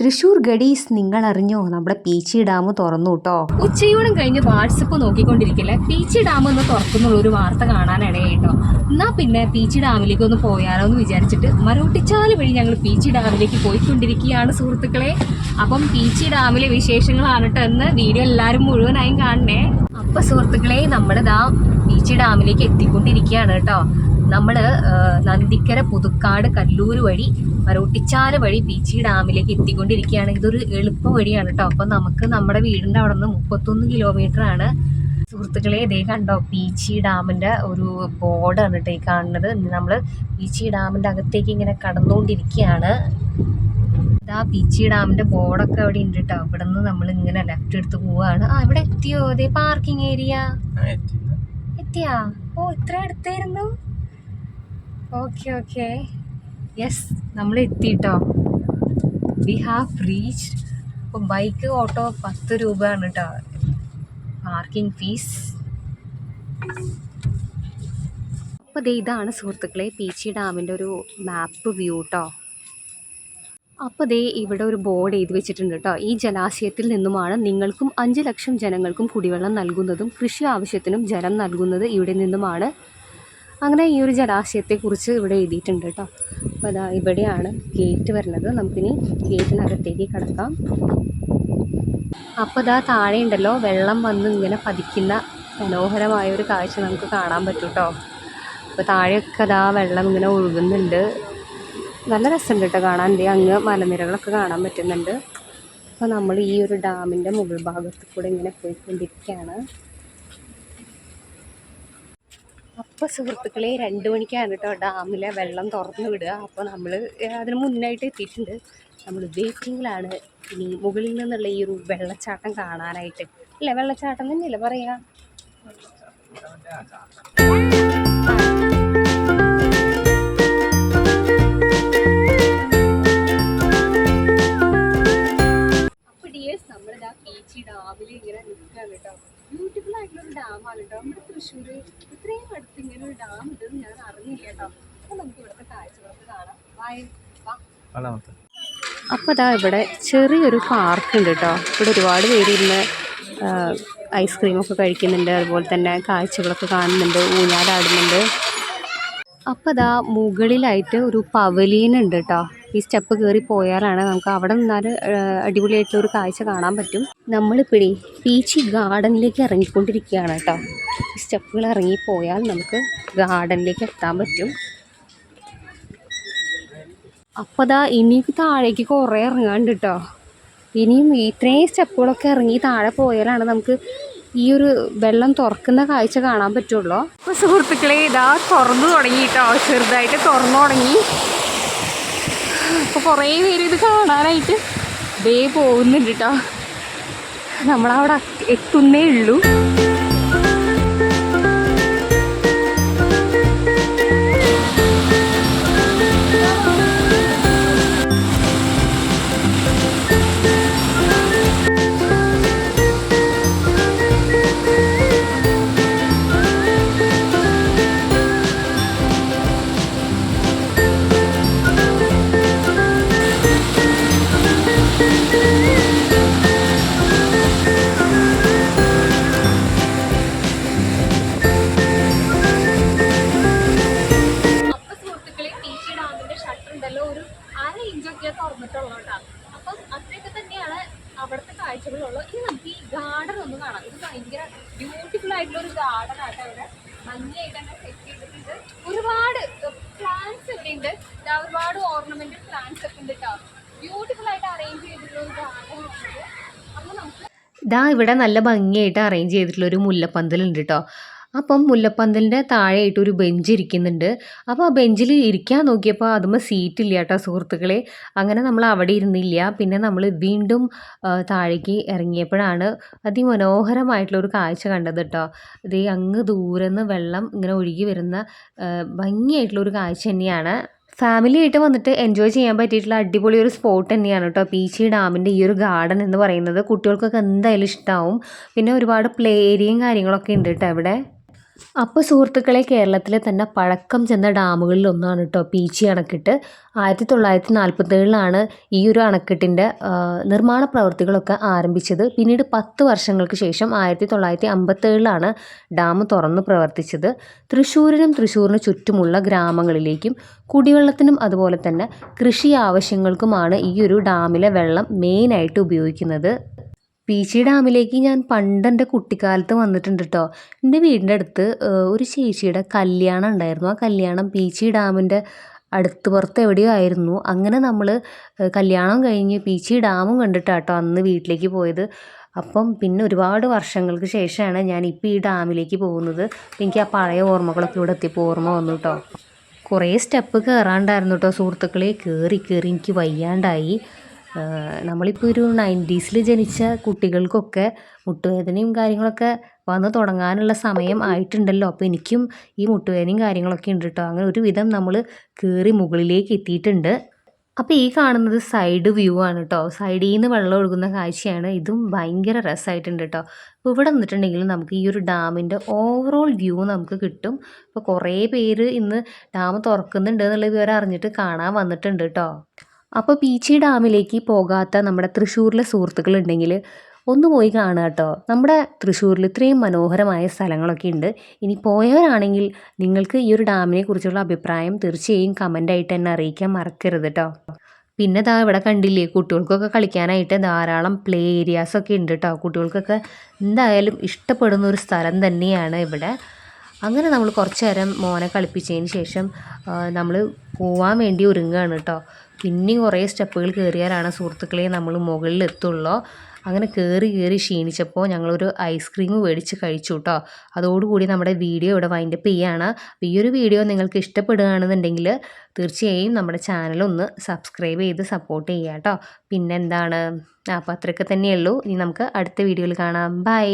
തൃശ്ശൂർ ഗഡീസ് നിങ്ങൾ അറിഞ്ഞോ നമ്മുടെ പീച്ചി ഡാം തുറന്നു കേട്ടോ ഉച്ചയോടും കഴിഞ്ഞ് വാട്സപ്പ് നോക്കിക്കൊണ്ടിരിക്കില്ല? പീച്ചി ഡാം ഒന്ന് തുറക്കുന്നുള്ള ഒരു വാർത്ത കാണാനിടയായി കേട്ടോ എന്നാ പിന്നെ പീച്ചി ഡാമിലേക്ക് ഒന്ന് പോയാലോ എന്ന് വിചാരിച്ചിട്ട് മരോട്ടിച്ചാൽ വഴി ഞങ്ങൾ പീച്ചി ഡാമിലേക്ക് പോയിക്കൊണ്ടിരിക്കുകയാണ് സുഹൃത്തുക്കളെ. അപ്പം പീച്ചി ഡാമിലെ വിശേഷങ്ങളാണ് കേട്ടോ എന്ന് വീഡിയോ എല്ലാവരും മുഴുവനായും കാണണേ. അപ്പൊ സുഹൃത്തുക്കളെ നമ്മളിതാ പീച്ചി ഡാമിലേക്ക് എത്തിക്കൊണ്ടിരിക്കുകയാണ് കേട്ടോ നമ്മൾ നന്ദിക്കര പുതുക്കാട് കല്ലൂർ വഴി മരോട്ടിച്ചാൽ വഴി പീച്ചി ഡാമിലേക്ക് എത്തിക്കൊണ്ടിരിക്കുകയാണ്. ഇതൊരു എളുപ്പ വഴിയാണ് കേട്ടോ അപ്പം നമുക്ക് നമ്മുടെ വീടിന്റെ അവിടെ നിന്ന് മുപ്പത്തൊന്ന് കിലോമീറ്റർ ആണ്. സുഹൃത്തുക്കളെ ഇതേ കണ്ടോ പീച്ചി ഡാമിന്റെ ഒരു ബോർഡാണ് കേട്ടോ ഈ കാണുന്നത്. നമ്മൾ പീച്ചി ഡാമിന്റെ അകത്തേക്ക് ഇങ്ങനെ കടന്നുകൊണ്ടിരിക്കുകയാണ്. ഇതാ പീച്ചി ഡാമിന്റെ ബോർഡൊക്കെ അവിടെ ഉണ്ട് കേട്ടോ ഇവിടെ നിന്ന് നമ്മൾ ഇങ്ങനെ ലെഫ്റ്റ് എടുത്ത് പോവുകയാണ് ആ ഇവിടെ എത്തിയോ? അതേ പാർക്കിംഗ് ഏരിയ. എത്തിയാ? ഓ ഇത്ര അടുത്തായിരുന്നു. ഓക്കെ ഓക്കെ യെസ് നമ്മൾ എത്തിട്ടോ വി ഹാവ് റീച്ച് ഇപ്പോൾ ബൈക്ക് ഓട്ടോ പത്ത് രൂപയാണ് കേട്ടോ പാർക്കിംഗ് ഫീസ് അപ്പോൾ ദേ ഇതാണ് സുഹൃത്തുക്കളെ പീച്ചി ഡാമിന്റെ ഒരു മാപ്പ് വ്യൂ കേട്ടോ അപ്പോൾ ദേ ഇവിടെ ഒരു ബോർഡ് എഴുതി വെച്ചിട്ടുണ്ട് കേട്ടോ ഈ ജലാശയത്തിൽ നിന്നുമാണ് നിങ്ങൾക്കും അഞ്ച് ലക്ഷം ജനങ്ങൾക്കും കുടിവെള്ളം നൽകുന്നതും കൃഷി ആവശ്യത്തിനും ജലം നൽകുന്നത് ഇവിടെ നിന്നുമാണ് അങ്ങനെ ഈ ഒരു ജലാശയത്തെക്കുറിച്ച് ഇവിടെ എഴുതിയിട്ടുണ്ട് കേട്ടോ. അപ്പോൾ അതാ ഇവിടെയാണ് ഗേറ്റ് വരുന്നത്. നമുക്കിനി ഗേറ്റിനകത്തേക്ക് കിടക്കാം. അപ്പോൾ ഇതാ താഴെ ഉണ്ടല്ലോ വെള്ളം വന്ന് ഇങ്ങനെ പതിക്കുന്ന മനോഹരമായ ഒരു കാഴ്ച നമുക്ക് കാണാൻ പറ്റും കേട്ടോ. അപ്പോൾ താഴെയൊക്കെ അതാ വെള്ളം ഇങ്ങനെ ഒഴുകുന്നുണ്ട്. നല്ല രസമുണ്ട് കേട്ടോ കാണാൻ. ദേ അങ്ങ് മലനിരകളൊക്കെ കാണാൻ പറ്റുന്നുണ്ട്. അപ്പോൾ നമ്മൾ ഈ ഒരു ഡാമിന്റെ മുകൾ ഭാഗത്ത് കൂടെ ഇങ്ങനെ പോയിക്കൊണ്ടിരിക്കുകയാണ്. അപ്പോൾ സുഹൃത്തുക്കളെ രണ്ട് മണിക്കാണ് കേട്ടോ ഡാമിലെ വെള്ളം തുറന്നു വിടുക. അപ്പോൾ നമ്മൾ അതിന് മുന്നായിട്ട് എത്തിയിട്ടുണ്ട്. നമ്മൾ വെയിറ്റിങ്ങിലാണ്. ഇനി മുകളിൽ നിന്നുള്ള ഈ ഒരു വെള്ളച്ചാട്ടം കാണാനായിട്ട്. അല്ലേ വെള്ളച്ചാട്ടം തന്നെയല്ലേ പറയാ? അപ്പോൾ അതാ ഇവിടെ ചെറിയൊരു പാർക്ക് ഉണ്ട് കേട്ടോ ഇവിടെ ഒരുപാട് പേര് ഇരുന്ന് ഐസ്ക്രീമൊക്കെ കഴിക്കുന്നുണ്ട്. അതുപോലെ തന്നെ കാഴ്ചകളൊക്കെ കാണുന്നുണ്ട്. ഊഞ്ഞാലാടുന്നുണ്ട്. അപ്പോൾ അതാ മുകളിലായിട്ട് ഒരു പവലിയൻ ഉണ്ട് കേട്ടോ ഈ സ്റ്റെപ്പ് കയറി പോയാലാണ് നമുക്ക് അവിടെ നിന്നാൽ അടിപൊളിയായിട്ടുള്ള ഒരു കാഴ്ച കാണാൻ പറ്റും. നമ്മളിപ്പോഴേ പീച്ചി ഗാർഡനിലേക്ക് ഇറങ്ങിക്കൊണ്ടിരിക്കുകയാണ് കേട്ടോ സ്റ്റെപ്പുകൾ ഇറങ്ങി പോയാൽ നമുക്ക് ഗാർഡനിലേക്ക് എത്താൻ പറ്റും. അപ്പോൾ അതാ ഇനി താഴേക്ക് കുറേ ഇറങ്ങാണ്ട് കേട്ടോ ഇനിയും ഇത്രയും സ്റ്റെപ്പുകളൊക്കെ ഇറങ്ങി താഴെ പോയാലാണ് നമുക്ക് ഈ ഒരു വെള്ളം തുറക്കുന്ന കാഴ്ച കാണാൻ പറ്റുള്ളൂ. അപ്പോൾ സുഹൃത്തുക്കളെ ഇതാ തുറന്നു തുടങ്ങി കേട്ടോ ചെറുതായിട്ട് തുറന്നു തുടങ്ങി. അപ്പോൾ കുറേ പേര് ഇത് കാണാനായിട്ട് ദേ പോകുന്നുണ്ട് കേട്ടോ നമ്മളവിടെ എത്തുന്നേ ഉള്ളൂ. കേട്ടോ അപ്പം അത്രയൊക്കെ തന്നെയാണ് അവിടുത്തെ കാഴ്ചകളുള്ളൂ ഇനി നമുക്ക് ഈ ഗാർഡൻ ഒന്ന് കാണാം. ഇത് ഭയങ്കര ബ്യൂട്ടിഫുൾ ആയിട്ടുള്ള ഒരു ഗാർഡൻ ആട്ടോ അവിടെ ഭംഗിയായിട്ട് തന്നെ സെറ്റ് ചെയ്തിട്ടുണ്ട്. ഒരുപാട് പ്ലാന്റ്സ് ഇവിടെ ഉണ്ട്. ഒരുപാട് ഓർണമെന്റൽ പ്ലാന്റ്സ് ഒക്കെ ഉണ്ട് കേട്ടോ ബ്യൂട്ടിഫുൾ ആയിട്ട് അറേഞ്ച് ചെയ്തിട്ടുള്ള ഒരു ഗാർഡൻ ആണത് അപ്പൊ നമുക്ക് ഇതാ ഇവിടെ നല്ല ഭംഗിയായിട്ട് അറേഞ്ച് ചെയ്തിട്ടുള്ള ഒരു മുല്ലപ്പന്തലുണ്ട് കേട്ടോ അപ്പം മുല്ലപ്പന്തലിന്റെ താഴെയായിട്ട് ഒരു ബെഞ്ച് ഇരിക്കുന്നുണ്ട്. അപ്പോൾ ആ ബെഞ്ചിൽ ഇരിക്കാൻ നോക്കിയപ്പോൾ അതുമ്പോൾ സീറ്റ് ഇല്ല കേട്ടോ സുഹൃത്തുക്കളെ. അങ്ങനെ നമ്മൾ അവിടെ ഇരുന്നില്ല. പിന്നെ നമ്മൾ വീണ്ടും താഴേക്ക് ഇറങ്ങിയപ്പോഴാണ് അതിമനോഹരമായിട്ടുള്ള ഒരു കാഴ്ച കണ്ടത് കേട്ടോ ഇത് അങ്ങ് ദൂരെ നിന്ന് വെള്ളം ഇങ്ങനെ ഒഴുകി വരുന്ന ഭംഗിയായിട്ടുള്ള ഒരു കാഴ്ച തന്നെയാണ്. ഫാമിലി ആയിട്ട് വന്നിട്ട് എൻജോയ് ചെയ്യാൻ പറ്റിയിട്ടുള്ള അടിപൊളി ഒരു സ്പോട്ട് തന്നെയാണ് കേട്ടോ പീച്ചി ഡാമിന്റെ ഈ ഒരു ഗാർഡൻ എന്ന് പറയുന്നത്. കുട്ടികൾക്കൊക്കെ എന്തായാലും ഇഷ്ടമാവും പിന്നെ ഒരുപാട് പ്ലേ ഏരിയയും കാര്യങ്ങളൊക്കെ ഉണ്ട് കേട്ടോ ഇവിടെ. അപ്പോൾ സുഹൃത്തുക്കളെ കേരളത്തിലെ തന്നെ പഴക്കം ചെന്ന ഡാമുകളിൽ ഒന്നാണ് കേട്ടോ പീച്ചി അണക്കെട്ട്. ആയിരത്തി തൊള്ളായിരത്തി നാൽപ്പത്തേഴിലാണ് ഈ ഒരു അണക്കെട്ടിന്റെ നിർമ്മാണ പ്രവൃത്തികളൊക്കെ ആരംഭിച്ചത്. പിന്നീട് പത്ത് വർഷങ്ങൾക്ക് ശേഷം ആയിരത്തി തൊള്ളായിരത്തി അമ്പത്തേഴിലാണ് ഡാം തുറന്ന് പ്രവർത്തിച്ചത്. തൃശ്ശൂരിനും തൃശ്ശൂരിന് ചുറ്റുമുള്ള ഗ്രാമങ്ങളിലേക്കും കുടിവെള്ളത്തിനും അതുപോലെ തന്നെ കൃഷി ആവശ്യങ്ങൾക്കുമാണ് ഈ ഒരു ഡാമിലെ വെള്ളം മെയിനായിട്ട് ഉപയോഗിക്കുന്നത്. പീച്ചി ഡാമിലേക്ക് ഞാൻ പണ്ട് എന്റെ കുട്ടിക്കാലത്ത് വന്നിട്ടുണ്ട് കേട്ടോ എന്റെ വീടിന്റെ അടുത്ത് ഒരു ചേച്ചിയുടെ കല്യാണം ഉണ്ടായിരുന്നു. ആ കല്യാണം പീച്ചി ഡാമിന്റെ അടുത്ത് പുറത്ത് എവിടെയോ ആയിരുന്നു. അങ്ങനെ നമ്മൾ കല്യാണം കഴിഞ്ഞ് പീച്ചി ഡാമും കണ്ടിട്ടാട്ടോ അന്ന് വീട്ടിലേക്ക് പോയത്. അപ്പം പിന്നെ ഒരുപാട് വർഷങ്ങൾക്ക് ശേഷമാണ് ഞാൻ ഇപ്പോൾ ഈ ഡാമിലേക്ക് പോകുന്നത്. എനിക്ക് ആ പഴയ ഓർമ്മകളൊക്കെ ഇവിടെ എത്തിയപ്പോൾ ഓർമ്മ വന്നു കേട്ടോ കുറേ സ്റ്റെപ്പ് കയറാണ്ടായിരുന്നു കേട്ടോ സുഹൃത്തുക്കളെ കയറി കയറി എനിക്ക് വയ്യാണ്ടായി. നമ്മളിപ്പോൾ ഒരു നയന്റീസിൽ ജനിച്ച കുട്ടികൾക്കൊക്കെ മുട്ടുവേദനയും കാര്യങ്ങളൊക്കെ വന്ന് തുടങ്ങാനുള്ള സമയം ആയിട്ടുണ്ടല്ലോ. അപ്പോൾ എനിക്കും ഈ മുട്ടുവേദനയും കാര്യങ്ങളൊക്കെ ഉണ്ട് കേട്ടോ അങ്ങനെ ഒരുവിധം നമ്മൾ കയറി മുകളിലേക്ക് എത്തിയിട്ടുണ്ട്. അപ്പോൾ ഈ കാണുന്നത് സൈഡ് വ്യൂ ആണ് കേട്ടോ സൈഡിൽ നിന്ന് വെള്ളം ഒഴുകുന്ന കാഴ്ചയാണ്. ഇതും ഭയങ്കര രസമായിട്ടുണ്ട് കേട്ടോ അപ്പോൾ ഇവിടെ നിന്നിട്ടുണ്ടെങ്കിൽ നമുക്ക് ഈ ഒരു ഡാമിന്റെ ഓവറോൾ വ്യൂ നമുക്ക് കിട്ടും. അപ്പോൾ കുറേ പേര് ഇന്ന് ഡാം തുറക്കുന്നുണ്ട് എന്നുള്ള വിവരം അറിഞ്ഞിട്ട് കാണാൻ വന്നിട്ടുണ്ട് കേട്ടോ അപ്പോൾ പീച്ചി ഡാമിലേക്ക് പോകാത്ത നമ്മുടെ തൃശ്ശൂരിലെ സുഹൃത്തുക്കളുണ്ടെങ്കിൽ ഒന്ന് പോയി കാണുക കേട്ടോ. നമ്മുടെ തൃശ്ശൂരിൽ ഇത്രയും മനോഹരമായ സ്ഥലങ്ങളൊക്കെ ഉണ്ട്. ഇനി പോയവരാണെങ്കിൽ നിങ്ങൾക്ക് ഈ ഒരു ഡാമിനെ കുറിച്ചുള്ള അഭിപ്രായം തീർച്ചയായും കമന്റായിട്ട് എന്നെ അറിയിക്കാൻ മറക്കരുത് കേട്ടോ. പിന്നെ ദാ ഇവിടെ കണ്ടില്ലേ കുട്ടികൾക്കൊക്കെ കളിക്കാനായിട്ട് ധാരാളം പ്ലേ ഏരിയാസ് ഒക്കെ ഉണ്ട് കേട്ടോ. കുട്ടികൾക്കൊക്കെ എന്തായാലും ഇഷ്ടപ്പെടുന്ന ഒരു സ്ഥലം തന്നെയാണ് ഇവിടെ. അങ്ങനെ നമ്മൾ കുറച്ച് നേരം മോനെ കളിപ്പിച്ചതിന് ശേഷം നമ്മൾ പോവാൻ വേണ്ടി ഒരുങ്ങുകയാണ് കേട്ടോ. പിന്നെയും കുറേ സ്റ്റെപ്പുകൾ കയറിയാലാണ് സുഹൃത്തുക്കളെ നമ്മൾ മുകളിൽ എത്തുള്ളൂ അങ്ങനെ കയറി കയറി ക്ഷീണിച്ചപ്പോൾ ഞങ്ങളൊരു ഐസ്ക്രീം മേടിച്ച് കഴിച്ചു കേട്ടോ. അതോടുകൂടി നമ്മുടെ വീഡിയോ ഇവിടെ വൈൻഡപ്പ് ചെയ്യുകയാണ് അപ്പോൾ ഈ ഒരു വീഡിയോ നിങ്ങൾക്ക് ഇഷ്ടപ്പെടുകയാണെന്നുണ്ടെങ്കിൽ തീർച്ചയായും നമ്മുടെ ചാനൽ ഒന്ന് സബ്സ്ക്രൈബ് ചെയ്ത് സപ്പോർട്ട് ചെയ്യുക കേട്ടോ. പിന്നെന്താണ്? അപ്പോൾ അത്രയൊക്കെ തന്നെയുള്ളൂ. ഇനി നമുക്ക് അടുത്ത വീഡിയോയിൽ കാണാം. ബൈ